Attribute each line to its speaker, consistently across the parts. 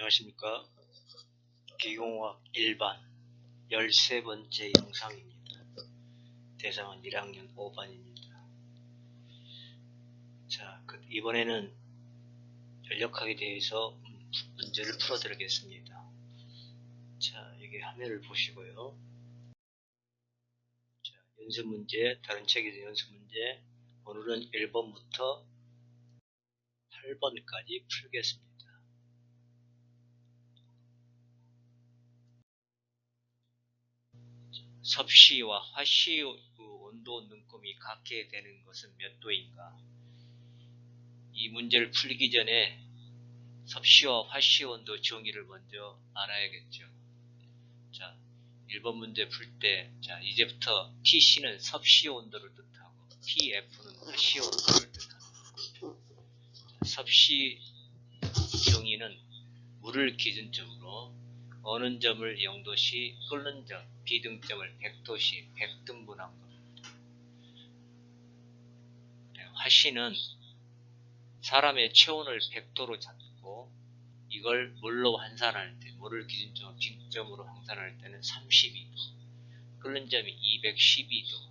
Speaker 1: 안녕하십니까? 기공학 일반 13번째 영상입니다. 대상은 1학년 5반입니다. 자 그 이번에는 전력학에 대해서 문제를 풀어 드리겠습니다. 자 여기 화면을 보시고요. 자 연습 문제 다른 책에서 연습 문제. 오늘은 1번부터 8번까지 풀겠습니다 섭씨와 화씨의 그 온도 눈금이 같게 되는 것은 몇 도인가? 이 문제를 풀기 전에 섭씨와 화씨 온도 정의를 먼저 알아야겠죠. 자, 1번 문제 풀 때, 자, 이제부터 TC는 섭씨 온도를 뜻하고, TF는 화씨 온도를 뜻합니다. 섭씨 정의는 물을 기준점으로 어느 점을 0도시 끓는 점, 비등점을 100도시 100등분한 겁니다. 네, 화씨는 사람의 체온을 100도로 잡고 이걸 물로 환산할 때, 물을 기준점으로 빈점으로 환산할 때는 32도, 끓는 점이 212도,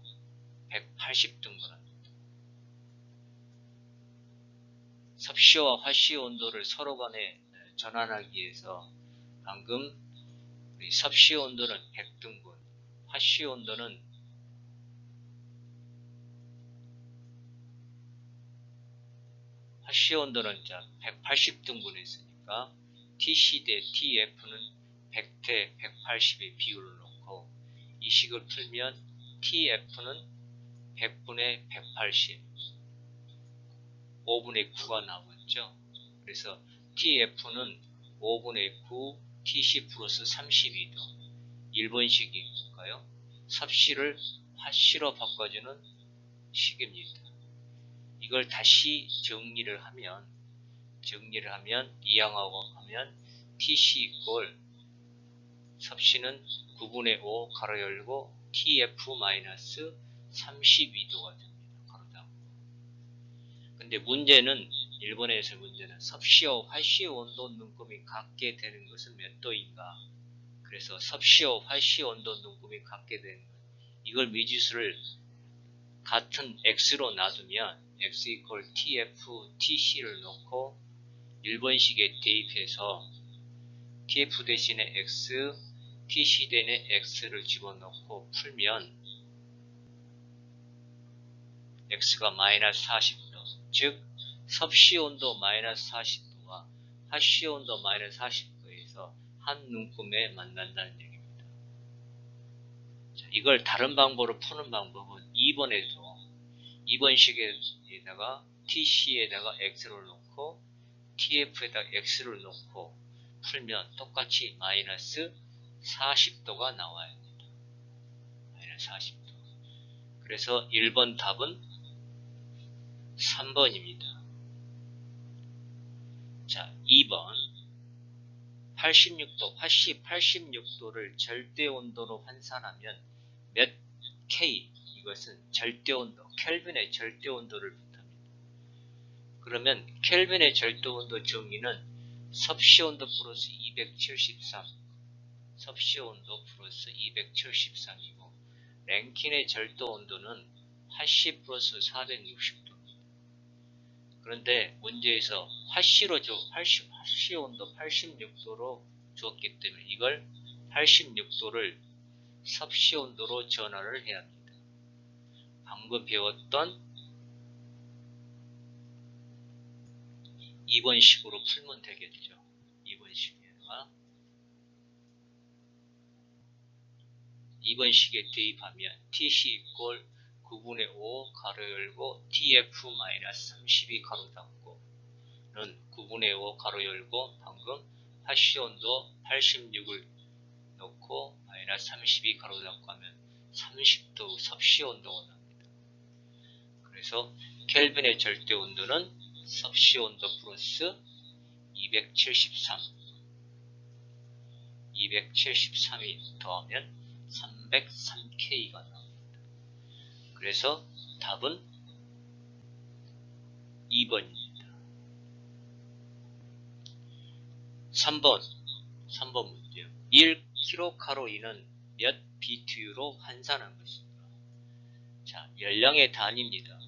Speaker 1: 180등분합니다. 섭씨와 화씨 온도를 서로 간에 전환하기 위해서 방금 섭씨 온도는 100등분, 화씨 온도는 화씨 온도는 자 180등분 했으니까 TC 대 TF는 100대 180의 비율을 놓고 이 식을 풀면 TF는 100분의 180 5분의 9가 나오겠죠. 그래서 TF는 5분의 9 TC 플러스 32도 1번식이 뭘까요? 섭씨를 화씨로 바꿔주는 식입니다. 이걸 다시 정리를 하면 정리를 하면 이항하고 하면 TC 이꼴 섭씨는 9분의 5 가로 열고 TF 마이너스 32도가 됩니다. 가로 닫고 근데 문제는 일본에서 문제는 섭씨와 화씨 온도 눈금이 같게 되는 것은 몇 도인가? 그래서 섭씨와 화씨 온도 눈금이 같게 되는 것. 이걸 미지수를 같은 x로 놔두면 x 이퀄 tf tc를 놓고 1번식에 대입해서 tf 대신에 x tc 대신에 x를 집어넣고 풀면 x가 마이너스 40도 즉 섭씨 온도 마이너스 40도와 하씨 온도 마이너스 40도에서 한 눈금에 만난다는 얘기입니다. 자, 이걸 다른 방법으로 푸는 방법은 2번에서 2번 식에다가 TC에다가 X를 놓고 TF에다가 X를 놓고 풀면 똑같이 마이너스 40도가 나와야 합니다. 마이너스 40도. 그래서 1번 답은 3번입니다. 자, 2번 86도, 화씨 86도를 절대 온도로 환산하면 몇 K, 이것은 절대 온도, 켈빈의 절대 온도를 뜻합니다. 그러면 켈빈의 절대 온도 정의는 섭씨 온도 플러스 273, 섭씨 온도 플러스 273이고 랭킨의 절대온도는 화씨 플러스 460도 그런데 문제에서 화씨로 줘, 80, 화씨 온도 86도로 주었기 때문에 이걸 86도를 섭씨 온도로 전환을 해야 합니다. 방금 배웠던 2번 식으로 풀면 되겠죠. 2번 식에다가 2번 식에 대입하면 TC 이꼴 9분의 5 가로 열고 TF 마이너스 32 가로 닫고 는 9분의 5 가로 열고 방금 화씨 온도 86을 놓고 마이너스 32 가로 닫고 하면 30도 섭씨 온도가 납니다. 그래서 켈빈의 절대 온도는 섭씨 온도 플러스 273 273이 더하면 303K가 나옵니다. 그래서 답은 2번입니다. 3번 3번 문제요. 1kcal는 몇 BTU로 환산한 것인가? 자, 연량의 단위입니다.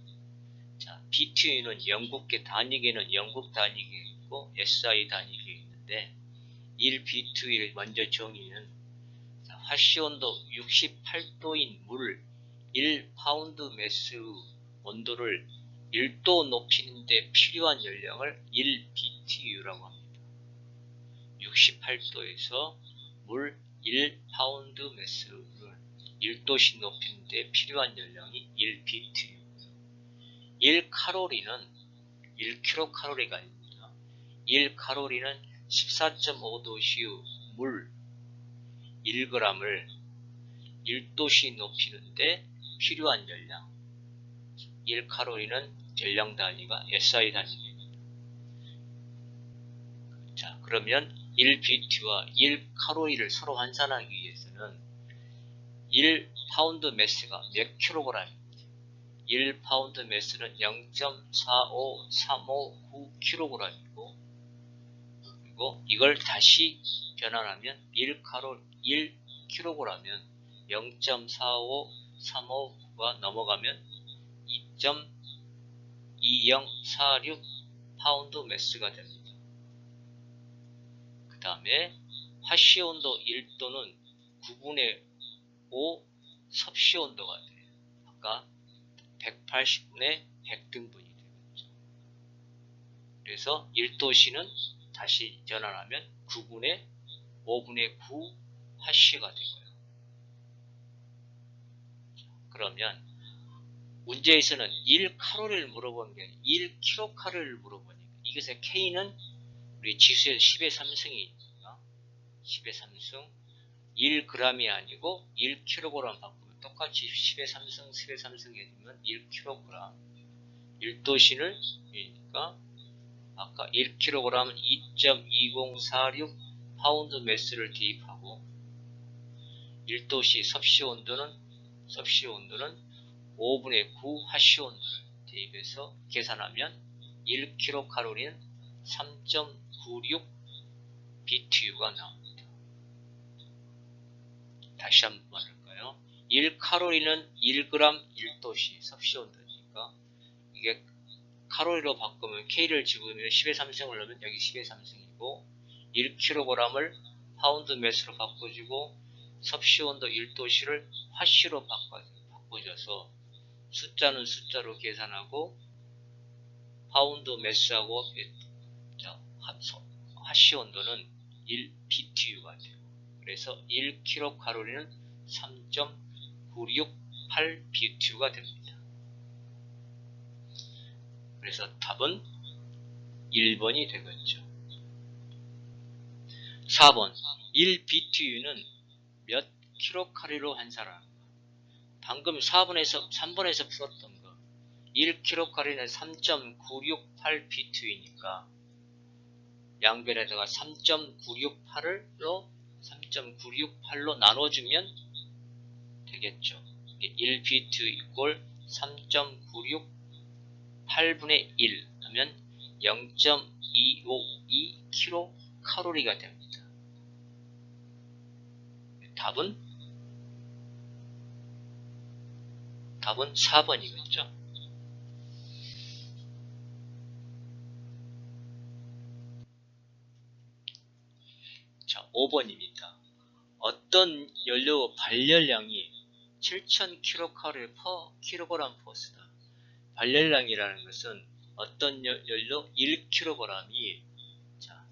Speaker 1: 자, BTU는 영국계 단위계는 영국 단위계 있고 SI 단위계 있는데 1BTU를 먼저 정의는 자, 화씨온도 68도인 물 1파운드 매스 온도를 1도 높이는데 필요한 연량을 1BTU라고 합니다. 68도에서 물 1파운드 매스를 1도씩 높이는데 필요한 연량이 1BTU. 1칼로리는 1kcal가 아닙니다. 1칼로리는 14.5도씨의 물 1g을 1도씩 높이는데 필요한 연량. 1칼로리는 전량 단위가 SI 단위입니다. 자, 그러면 1BT와 1칼로리를 서로 환산하기 위해서는 1파운드 매스가 몇 킬로그램입니다. 1파운드 매스는 0.45359kg이고 그리고 이걸 다시 변환하면 1칼로 1kg면 0.45359가 넘어가면 2.2046 파운드 매스가 됩니다. 그 다음에 화씨 온도 1도는 9분의 5 섭씨 온도가 돼요. 아까 180분의 100등분이 되겠죠. 그래서 1도씨는 다시 전환하면 9분의 5분의 9 화씨가 되고요. 그러면 문제에서는 1칼로리를 물어보는 게 아니라 1kcal를 물어보니까 이것의 K는 우리 지수의 10의 3승이니까 10의 3승. 1g이 아니고 1kg 바꾸면 똑같이 10의 3승 10의 3승이 되면 1kg 1도신을 그러니까 아까 1kg은 2.2046 파운드 매스를 대입하고 1도시 섭씨 온도는 섭씨 온도는 5분의 9 화씨 온도를 대입해서 계산하면 1kcal는 3.96 BTU가 나옵니다. 다시 한번 할까요? 1칼로리는 1g 1도씨 섭씨 온도니까 이게 칼로리로 바꾸면 K를 집으면 10의 3승을 넣으면 여기 10의 3승이고 1kg을 파운드 매스로 바꿔주고 섭씨 온도 1도씨를 화씨로 바꿔, 바꿔줘서 숫자는 숫자로 계산하고 파운드 매스하고 화씨 온도는 1BTU가 돼요. 그래서 1kcal는 3.968 BTU가 됩니다. 그래서 답은 1번이 되겠죠. 4번 1BTU는 몇 킬로칼로리로 환산하는가? 방금 4번에서 3번에서 풀었던 거 1킬로칼로리는 3.968 BTU이니까 양변에다가 3.968로 3.968로 나눠주면 되겠죠. 1BTU 이꼴 3.968분의 1 하면 0.252 킬로칼로리가 됩니다. 답은 답은 4번이겠죠. 자, 5번입니다. 어떤 연료 발열량이 7000kcal per kg 포스다. 발열량이라는 것은 어떤 여- 연료 1kg이 자,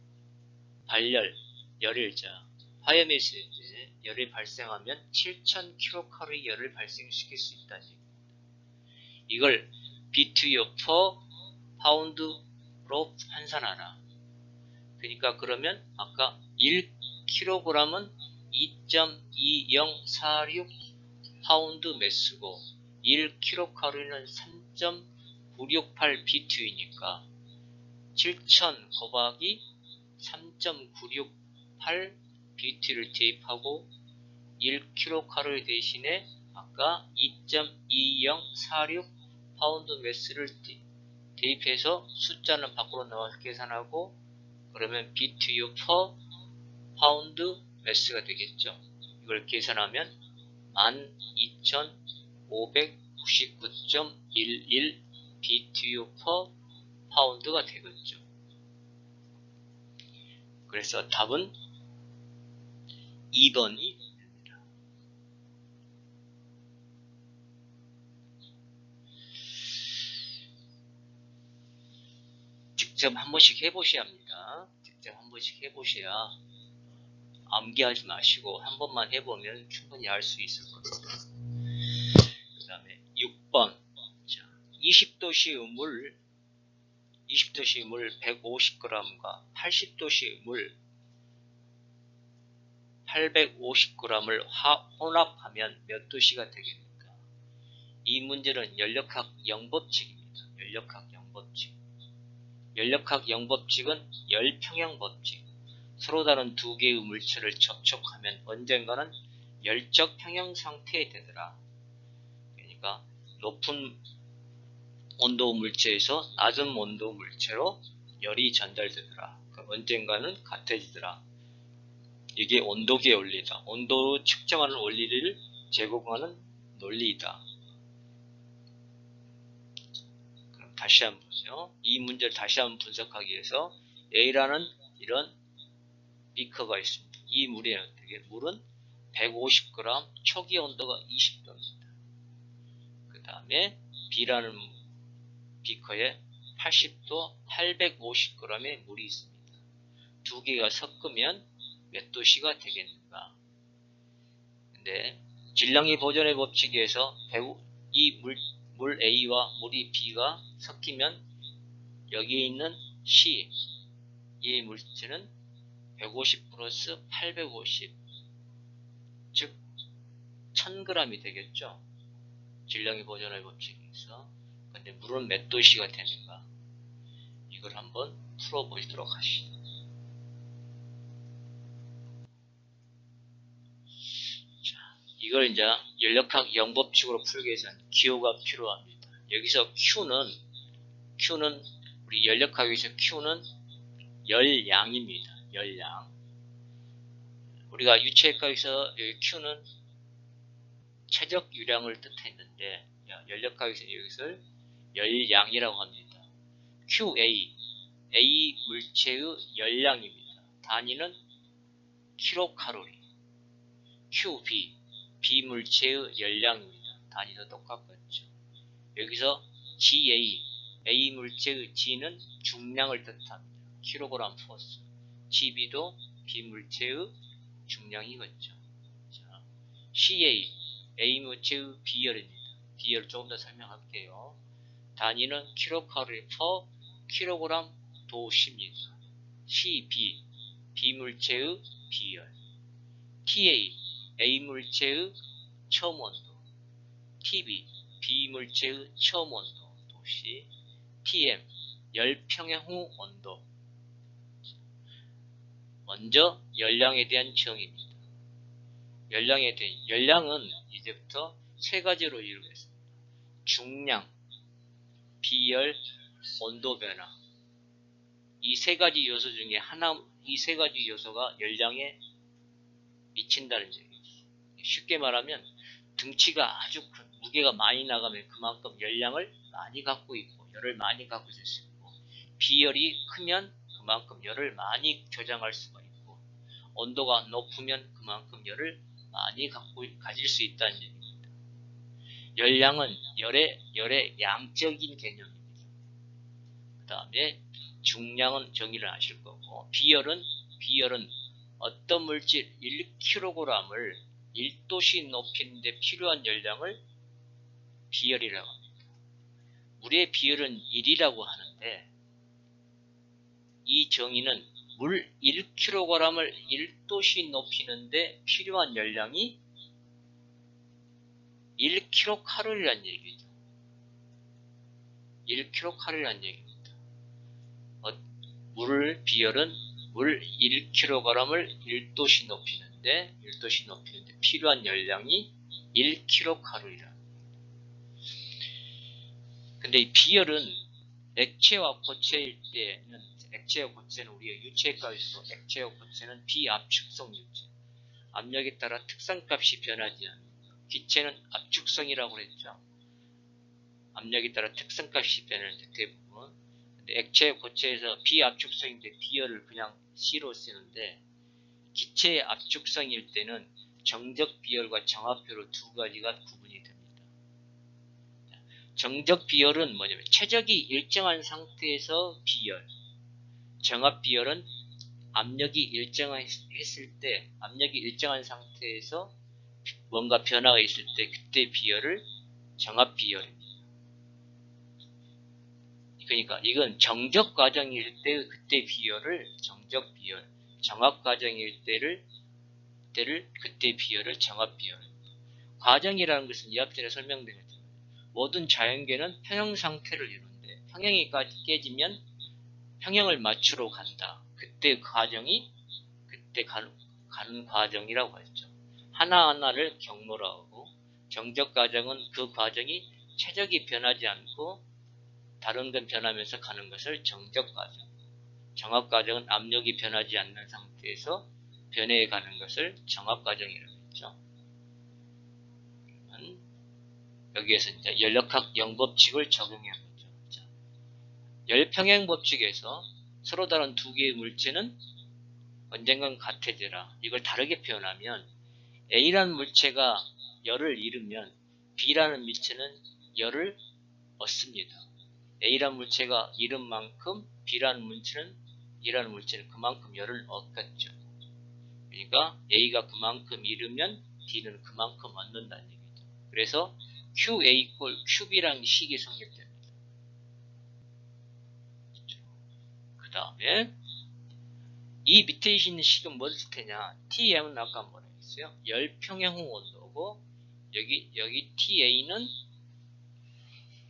Speaker 1: 발열, 열일자, 화염에서 이제 열이 발생하면 7000kcal 열을 발생시킬 수 얘기입니다. 이걸 BTU per 파운드로 환산하라. 그러니까 그러면 아까 1kg은 2.2046 파운드 매스고 1kcal는 3.968 BTU이니까 7000 곱하기 3.968 BTU를 대입하고 1kcal 대신에 아까 2.2046 파운드 매스를 대입해서 숫자는 밖으로 나와서 계산하고 그러면 BTU per pound mass가 되겠죠. 이걸 계산하면 12,599.11 BTU per pound가 되겠죠. 그래서 답은 2번이 됩니다. 직접 한 번씩 해보셔야 합니다. 직접 한 번씩 해보셔야 암기하지 마시고 한 번만 해보면 충분히 알 수 있을 겁니다. 그 다음에 6번 자, 20도씨의 물 20도씨의 물 150g과 80도씨의 물 850g을 혼합하면 몇 도씨가 되겠습니까? 이 문제는 연력학 영법칙입니다. 연력학 영법칙. 연력학 영법칙은 열평형 법칙. 서로 다른 두 개의 물체를 접촉하면 언젠가는 열적 평형 상태에 되더라. 그러니까 높은 온도 물체에서 낮은 온도 물체로 열이 전달되더라. 그럼 언젠가는 같아지더라. 이게 온도계 원리다. 온도 측정하는 원리를 제공하는 논리이다. 그럼 다시 한번 보죠. 이 문제를 다시 한번 분석하기 위해서 A라는 이런 비커가 있습니다. 이 물이 어떻게? 물은 150g, 초기 온도가 20도입니다. 그 다음에 B라는 비커에 80도 850g의 물이 있습니다. 두 개가 섞으면 몇 도씨가 되겠는가? 근데 질량의 보존의 법칙에서 이 물, 물 A와 물이 B가 섞이면 여기에 있는 C 이 물체는 150 플러스 850 즉 1000g이 되겠죠. 질량의 보존의 법칙에서 근데 물은 몇 도씨가 되는가? 이걸 한번 풀어보도록 하시죠. 이걸 이제 연력학 영법칙으로 풀기 위해서는 기호가 필요합니다. 여기서 Q는 Q는 우리 연력학에서 Q는 열량입니다. 열량. 우리가 유체학에서 여기 Q는 최적 유량을 뜻했는데 연력학에서 여기서 열량이라고 합니다. QA A 물체의 열량입니다. 단위는 킬로칼로리. QB 비물체의 열량입니다. 단위도 똑같겠죠. 여기서 GA, A 물체의 G는 중량을 뜻합니다. 킬로그램 포스. GB도 비물체의 중량이겠죠. 자, CA, A 물체의 비열입니다. 비열 조금 더 설명할게요. 단위는 킬로칼로리 퍼 킬로그램 도시입니다. CB, 비물체의 비열. TA, A물체의 처음 온도, TB, B물체의 처음 온도, 도시, TM, 열평형 후 온도. 먼저 열량에 대한 정의입니다. 열량에 대한 열량은 이제부터 세 가지로 이루겠습니다. 중량, 비열, 온도 변화. 이 세 가지 요소 중에 하나, 이 세 가지 요소가 열량에 미친다는 얘기죠. 쉽게 말하면 등치가 아주 큰 무게가 많이 나가면 그만큼 열량을 많이 갖고 있고 열을 많이 갖고 있을 수 있고 비열이 크면 그만큼 열을 많이 교장할 수가 있고 온도가 높으면 그만큼 열을 많이 갖고 가질 수 있다는 얘기입니다. 열량은 열의 열의 양적인 개념입니다. 그 다음에 중량은 정의를 하실 거고 비열은 비열은 어떤 물질 1kg을 1도씨 높이는데 필요한 열량을 비열이라고 합니다. 물의 비열은 1이라고 하는데 이 정의는 물 1kg을 1도씨 높이는데 필요한 열량이 1kcal이라는 얘기죠. 1kcal이라는 얘기입니다. 어, 물 비열은 물 1kg을 1도씨 높이는 데 1도씨 높이는데 필요한 열량이 1kcal이라. 근데 이 비열은 액체와 고체일 때는 액체와 고체는 우리가 유체값에서 액체와 고체는 비압축성 유체. 압력에 따라 특성값이 변하지 않는. 기체는 압축성이라고 그랬죠. 압력에 따라 특성값이 변하는데 대부분. 근데 액체 고체에서 비압축성인데 비열을 그냥 C로 쓰는데 기체의 압축성일 때는 정적 비열과 정압 비열 두 가지가 구분이 됩니다. 정적 비열은 뭐냐면 최적이 일정한 상태에서 비열, 정압 비열은 압력이 일정했을 때 압력이 일정한 상태에서 뭔가 변화가 있을 때 그때 비열을 정압 비열입니다. 그러니까 이건 정적 과정일 때 그때 비열을 정적 비열, 정압 과정일 때를 때를 그때 비열을 정압 비열. 과정이라는 것은 이 앞전에 설명드렸죠. 모든 자연계는 평형 상태를 이루는데 평형이 까- 깨지면 평형을 맞추러 간다. 그때 그 과정이 그때 가는, 가는 과정이라고 했죠. 하나하나를 경로로 하고 정적 과정은 그 과정이 최적이 변하지 않고 다른 건 변하면서 가는 것을 정적 과정. 정압 과정은 압력이 변하지 않는 상태에서 변해에 가는 것을 정압 과정이라고 했죠. 여기에서 이제 연력학 영법칙을 적용해 보죠. 자, 열평행 법칙에서 서로 다른 두 개의 물체는 언젠간 같아지라. 이걸 다르게 표현하면 A라는 물체가 열을 잃으면 B라는 물체는 열을 얻습니다. A라는 물체가 잃은 만큼 B라는 물체는 E라는 물체는 그만큼 열을 얻겠죠. 그러니까 A가 그만큼 잃으면 D는 그만큼 얻는다는 얘기죠. 그래서 QA 꼴 QB라는 식이 성립됩니다. 그 다음에 이 밑에 있는 식은 뭐를 테냐? TM은 아까 뭐라 했어요? 열평형 온도고 여기 여기 TA는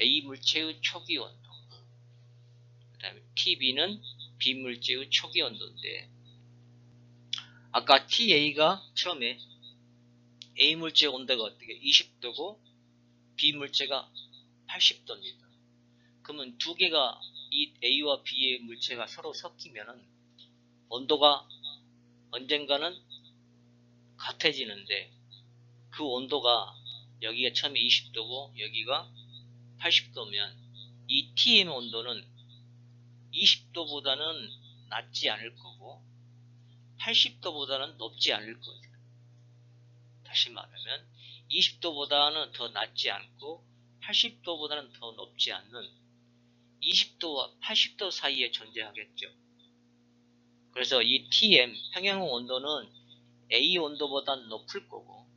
Speaker 1: A 물체의 초기 온도. 그 다음에 TB는 B 물체의 초기 온도인데 아까 TA가 처음에 A 물체 온도가 어떻게 20도고 B 물체가 80도입니다. 그러면 두 개가 이 A와 B의 물체가 서로 섞이면은 온도가 언젠가는 같아지는데 그 온도가 여기가 처음에 20도고 여기가 80도면 이 TM 온도는 20도보다는 낮지 않을 거고 80도보다는 높지 않을 거죠. 다시 말하면 20도보다는 더 낮지 않고 80도보다는 더 높지 않는 20도와 80도 사이에 존재하겠죠. 그래서 이 TM 평형 온도는 A 온도보다는 높을 거고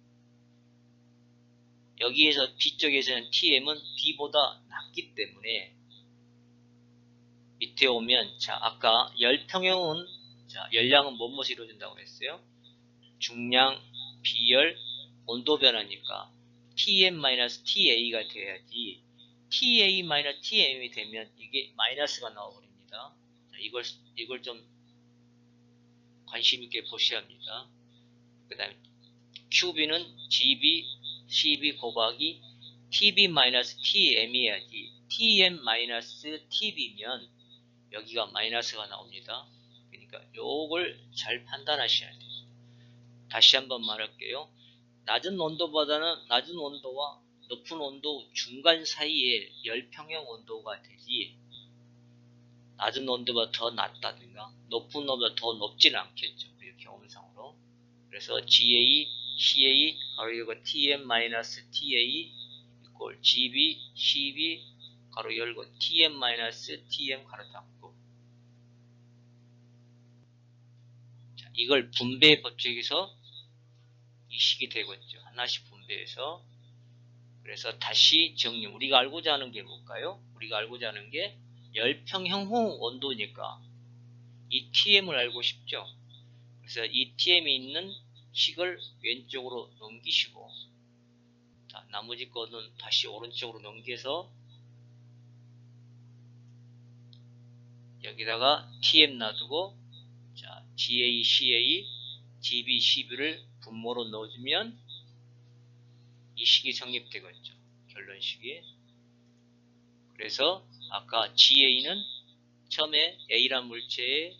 Speaker 1: 여기에서 B쪽에서는 TM은 B보다 낮기 때문에 밑에 오면 자 아까 열 평형은 자 열량은 뭐뭇이 이루어진다고 했어요? 중량, 비열, 온도 변화니까 TM-TA가 돼야지 TA-TM이 되면 이게 마이너스가 나와버립니다. 자, 이걸 이걸 좀 관심 있게 보셔야 합니다. 그 다음에 QB는 GB, CB 곱하기 TB-TM이야지 TM-TB면 여기가 마이너스가 나옵니다. 그러니까 요걸 잘 판단하셔야 돼요. 다시 한번 말할게요. 낮은 온도보다는 낮은 온도와 높은 온도 중간 사이에 열평형 온도가 되지 낮은 온도보다 더 낮다든가 높은 온도보다 더 높지는 않겠죠. 우리 경험상으로. 그래서 GA, CA, 가로 열고 TM-TA 이꼴 GB, CB 가로 열고 TM-TM 가로 닫고 자, 이걸 분배 법칙에서 이 식이 되겠죠. 하나씩 분배해서 그래서 다시 정리. 우리가 알고자 하는 게 뭘까요? 우리가 알고자 하는 게 열평형 온도니까 이 TM을 알고 싶죠. 그래서 이 TM이 있는 식을 왼쪽으로 넘기시고 자, 나머지 거는 다시 오른쪽으로 넘겨서 여기다가 TM 놔두고 자, GA, CA, GB, CB를 분모로 넣어주면 이 식이 성립되겠죠. 결론식이. 그래서 아까 GA는 처음에 A란 물체의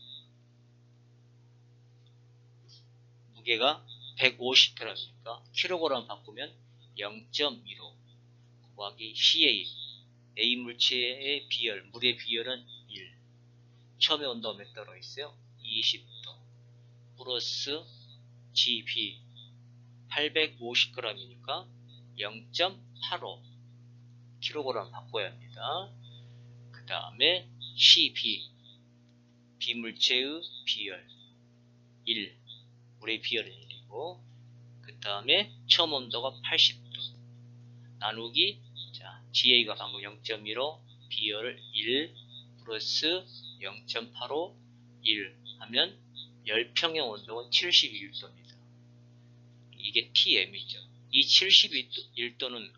Speaker 1: 무게가 150g이니까 킬로그램 바꾸면 0.15 곱하기 CA A 물체의 비열, 물의 비열은 1 처음에 온도가 몇 도로 있어요? 20도 플러스 GB 850g이니까 0.85 킬로그램 바꿔야 합니다. 그 다음에 CB 비물체의 비열 1 물의 비열은 1이고 그 다음에 처음 온도가 80도. 나누기 자 GA가 방금 0.15 비열 1 플러스 0.85 1 하면 열평형 온도는 71도입니다. 이게 TM이죠. 이 71도는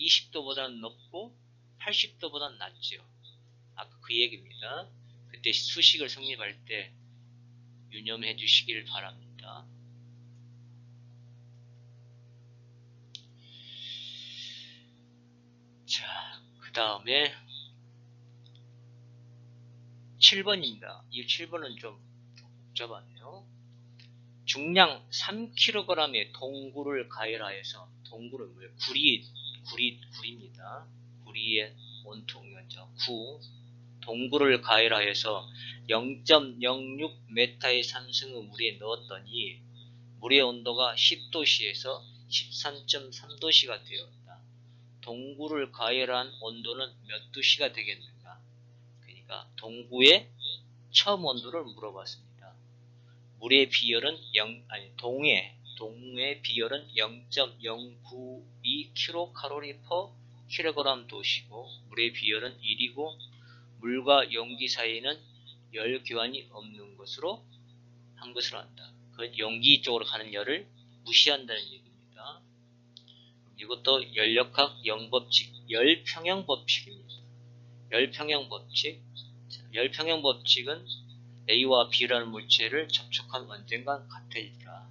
Speaker 1: 20도보다 높고 80도보다 낮죠. 아까 그 얘기입니다. 그때 수식을 성립할 때 유념해 주시길 바랍니다. 자, 그 다음에 7번입니다. 이 7번은 좀 복잡하네요. 중량 3kg의 동구를 가열하여서 동구는 뭐예요? 구리, 구리, 구리입니다. 구리의 원통이죠. 구. 동구를 가열하여서 0.06m의 산성의 물에 넣었더니 물의 온도가 10도씨에서 13.3도씨가 되었다. 동구를 가열한 온도는 몇 도씨가 되겠는가? 그러니까 동구의 처음 온도를 물어봤습니다. 물의 비열은 0 아니 동의 동의 비열은 0.092 kcal kg 도시고 물의 비열은 1이고 물과 용기 사이에는 열 교환이 없는 것으로 한 것으로 한다. 그 용기 쪽으로 가는 열을 무시한다는 얘기입니다. 이것도 열역학 영법칙, 열평형 법칙입니다. 열평형 법칙. 자, 열평형 법칙은 A와 B라는 물체를 접촉한 언젠간 같으리라.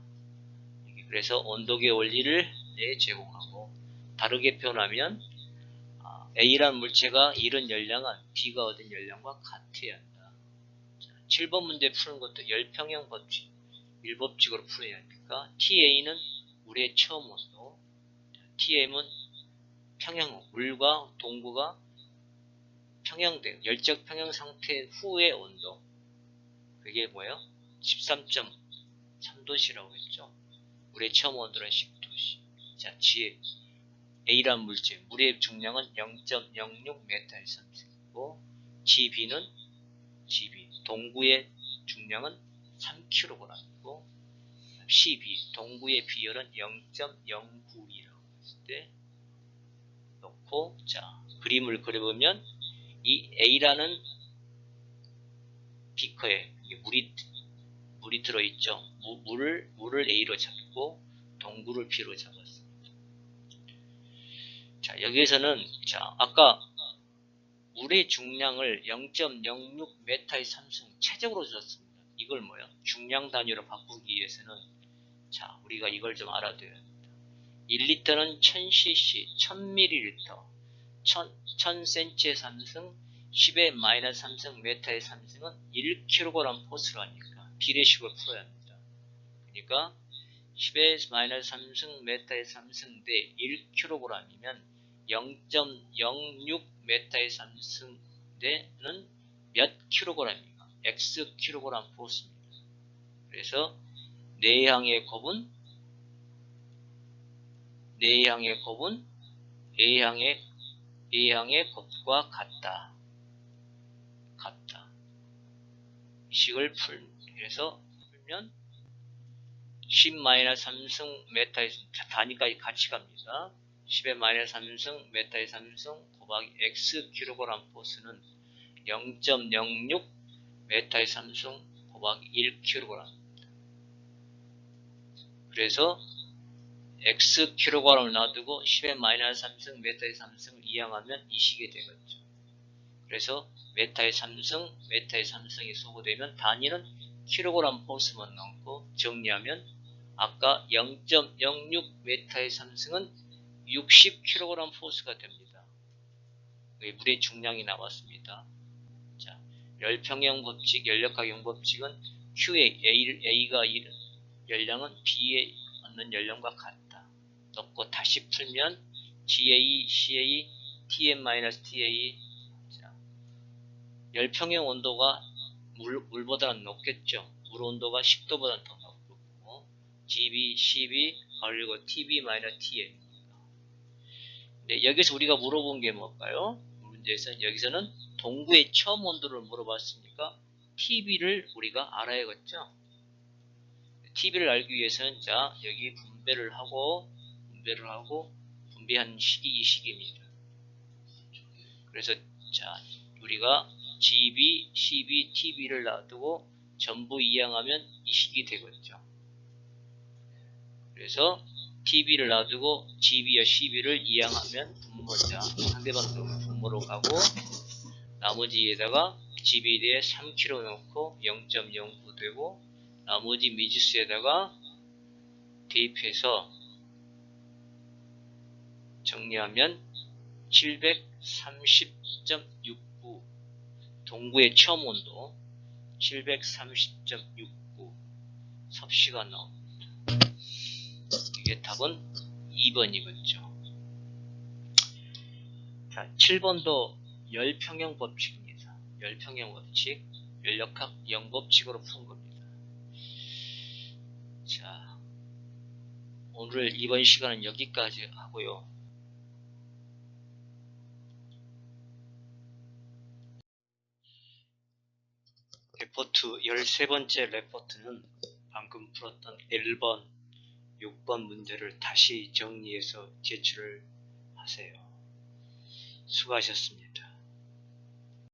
Speaker 1: 그래서 온도계 원리를 내 제공하고 다르게 표현하면 아, A라는 물체가 잃은 열량은 B가 얻은 열량과 같아야 한다. 자, 7번 문제 푸는 것도 열평형 법칙, 일법칙으로 풀어야 합니까? TA는 물의 처음 온도, TM은 평형, 물과 동구가 평형된 열적 평형 상태 후의 온도. 그게 뭐예요? 13.3도씨라고 했죠. 물의 처음 온도는 10도씨. 자, G A란 물질, 물의 중량은 0.06m의 선생이고 GB는 GB, 동구의 중량은 3kg이고 CB, 동구의 비열은 0.092라고 했을 때 놓고 자 그림을 그려보면 이 A라는 비커에 물이 물이 들어있죠. 무, 물을 물을 A로 잡고 동구를 B로 잡았습니다. 자 여기에서는 자 아까 물의 중량을 0.06m의 삼승 최적으로 줬습니다. 이걸 뭐야? 중량 단위로 바꾸기 위해서는 자 우리가 이걸 좀 알아둬야 합니다. 1리터는 1000cc, 1000ml, 1000cm의 삼승, 10의 마이너스 3승 메타의 3승은 1kg 포스로 하니까 비례식을 풀어야 합니다. 그러니까 10의 마이너스 3승 메타의 3승 대 1kg이면 0.06 메타의 3승 대는 몇 kg입니까? x kg 포스입니다. 그래서 내향의 곱은 내향의 곱은 A향의 A향의 곱과. 같다. 식을 풀, 그래서 풀면 10-3승 메타의 단위까지 같이 갑니다. 10의 마이너스 3승 메타의 3승 곱하기 x kg 포스는 0.06 메타의 3승 곱하기 1kg 그래서 x kg을 놔두고 10의 마이너스 3승 메타의 3승을 이항하면 이 식이 되겠죠. 그래서 메타의 3승, 메타의 3승이 소거되면 단위는 킬로그램 포스만 넣고 정리하면 아까 0.06 메타의 3승은 60kg 포스가 됩니다. 물의 중량이 나왔습니다. 자, 열평형 법칙, 열역학형 법칙은 Q의 A, A가 이른 열량은 B에 얻는 열량과 같다. 넣고 다시 풀면 GA, CA, TM-TA 자, 열평형 온도가 물, 물보다는 높겠죠. 물 온도가 10도보다 더 높고 GB, CB, 그리고 TB-TA 네, 여기서 우리가 물어본 게 뭘까요? 문제에서는 여기서는 동구의 처음 온도를 물어봤으니까 TB를 우리가 알아야겠죠. TB를 알기 위해서는 자 여기 분배를 하고 분배를 하고 분배한 식이 이 식입니다. 그래서 자 우리가 GB, CB, TB를 놔두고 전부 이항하면 이 식이 되겠죠. 그래서 TB를 놔두고 GB와 CB를 이항하면 분모자 상대방 분모로 가고 나머지에다가 GB에 대해 3kg 넣고 0.09 되고 나머지 미지수에다가 대입해서 정리하면 730.69 동구의 처음 온도 730.69 섭씨가 나옵니다. 이게 답은 2번이겠죠. 자, 7번도 열평형 법칙입니다. 열평형 법칙, 열역학 영법칙으로 푼 겁니다. 자, 오늘 이번 시간은 여기까지 하고요. 레포트 13번째 레포트는 방금 풀었던 1번, 6번 문제를 다시 정리해서 제출을 하세요. 수고하셨습니다.